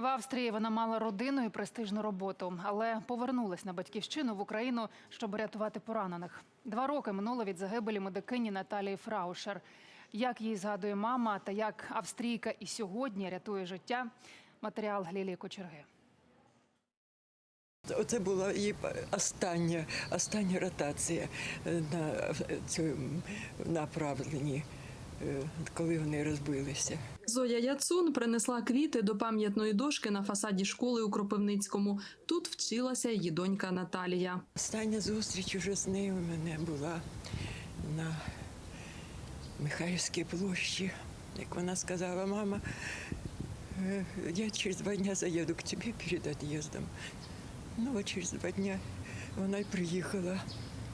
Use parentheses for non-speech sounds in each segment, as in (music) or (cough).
В Австрії вона мала родину і престижну роботу, але повернулась на батьківщину в Україну, щоб рятувати поранених. Два роки минуло від загибелі медикині Наталії Фраушер. Як її згадує мама, та як австрійка і сьогодні рятує життя. Матеріал Лілії Кочерги. Оце була її остання, остання ротація е, на цьому направленні, е, коли вони розбилися. Зоя Яцун принесла квіти до пам'ятної дошки на фасаді школи у Кропивницькому. Тут вчилася її донька Наталія. Остання зустріч уже з нею у мене була на Михайлівській площі. Як вона сказала, мама, е, я через два дня заїду к тобі перед від'їздом. Ну, от через два дня вона й приїхала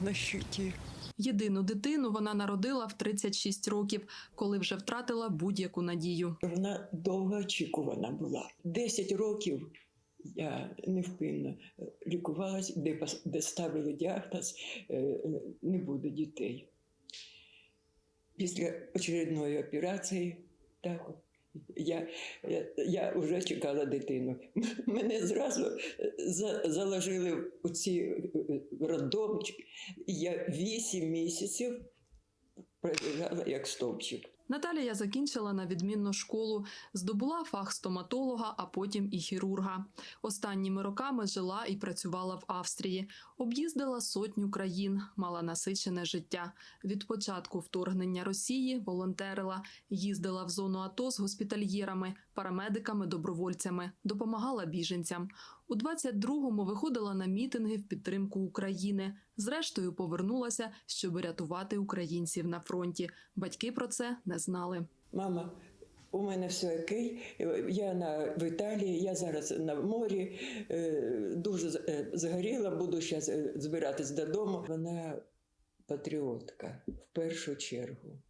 на щиті. Єдину дитину вона народила в 36 років, коли вже втратила будь-яку надію. Вона довго очікувана була. Десять років я невпинно лікувалась, де, де ставили діагноз е, не буде дітей. Після очередної операції, так, я, я, я вже чекала дитину. (laughs) Мене зразу е, за, заложили у ці е, і Я вісім місяців пролежала як стовпчик. Наталія закінчила на відмінну школу, здобула фах стоматолога, а потім і хірурга. Останніми роками жила і працювала в Австрії. Об'їздила сотню країн, мала насичене життя. Від початку вторгнення Росії волонтерила, їздила в зону АТО з госпітальєрами, парамедиками, добровольцями, допомагала біженцям. У 22-му виходила на мітинги в підтримку України. Зрештою повернулася, щоб рятувати українців на фронті. Батьки про це не знали. Мама, у мене все окей. Я на, в Італії, я зараз на морі, е, дуже е, згоріла, буду зараз збиратись додому. Вона патріотка в першу чергу.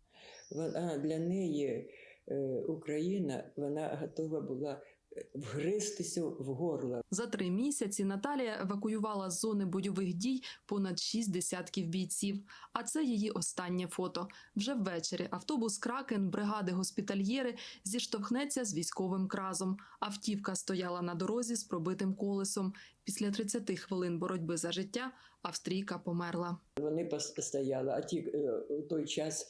Вона для неї е, Україна, вона готова була е, вгристися в горло. За три місяці Наталія евакуювала з зони бойових дій понад шість десятків бійців. А це її останнє фото. Вже ввечері автобус Кракен бригади госпітальєри зіштовхнеться з військовим кразом. Автівка стояла на дорозі з пробитим колесом. Після 30 хвилин боротьби за життя австрійка померла. Вони пос- стояли, а ті е, той час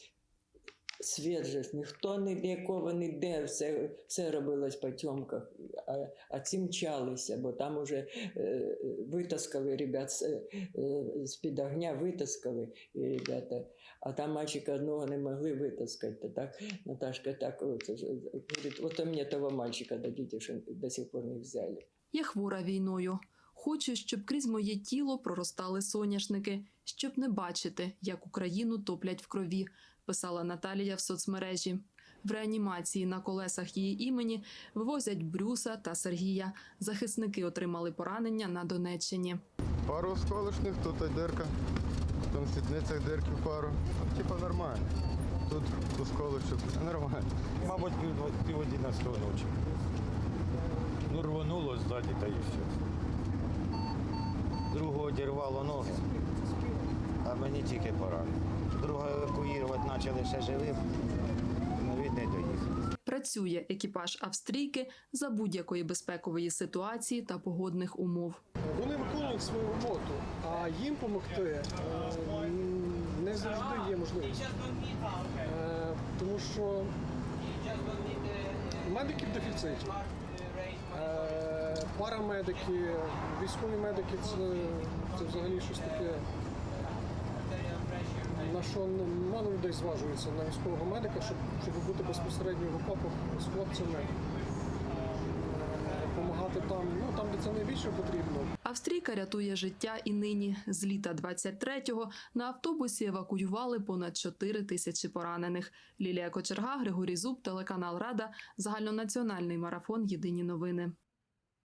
світ же ж ніхто ні для не де, все, все робилось по тьомках, а, а ці мчалися, бо там уже е, витаскали ребят з, е, з-під огня, витаскали ребята, а там мальчика одного не могли витаскати. Так, Наташка так от, е, говорить, от мені того мальчика дадите, що до сих пор не взяли. Я хвора війною. Хочу, щоб крізь моє тіло проростали соняшники, щоб не бачити, як Україну топлять в крові, писала Наталія в соцмережі. В реанімації на колесах її імені вивозять Брюса та Сергія. Захисники отримали поранення на Донеччині. Пару осколочних, тут дирка, там в сідницях дирки пару. Типа нормально. Тут осколочок, нормально. Мабуть, пів, пів одинадцятого ночі. Ну, рвонуло ззаді та і все. Другого одірвало ноги, а мені тільки поранено. Друга евакуювати почали ще живим, навіть не доїхали. Працює екіпаж австрійки за будь-якої безпекової ситуації та погодних умов. Вони виконують свою роботу, а їм допомогти е, не завжди є можливість. Е, Тому що медики в дефіциті. Е, Парамедики, військові медики це, це взагалі щось таке, на що мало людей зважується на військового медика, щоб, щоб бути безпосередньо в окопах з хлопцями, допомагати там, ну там, де це найбільше потрібно. Австрійка рятує життя і нині. З літа 23-го на автобусі евакуювали понад 4 тисячі поранених. Лілія Кочерга, Григорій Зуб, телеканал Рада, загальнонаціональний марафон Єдині новини.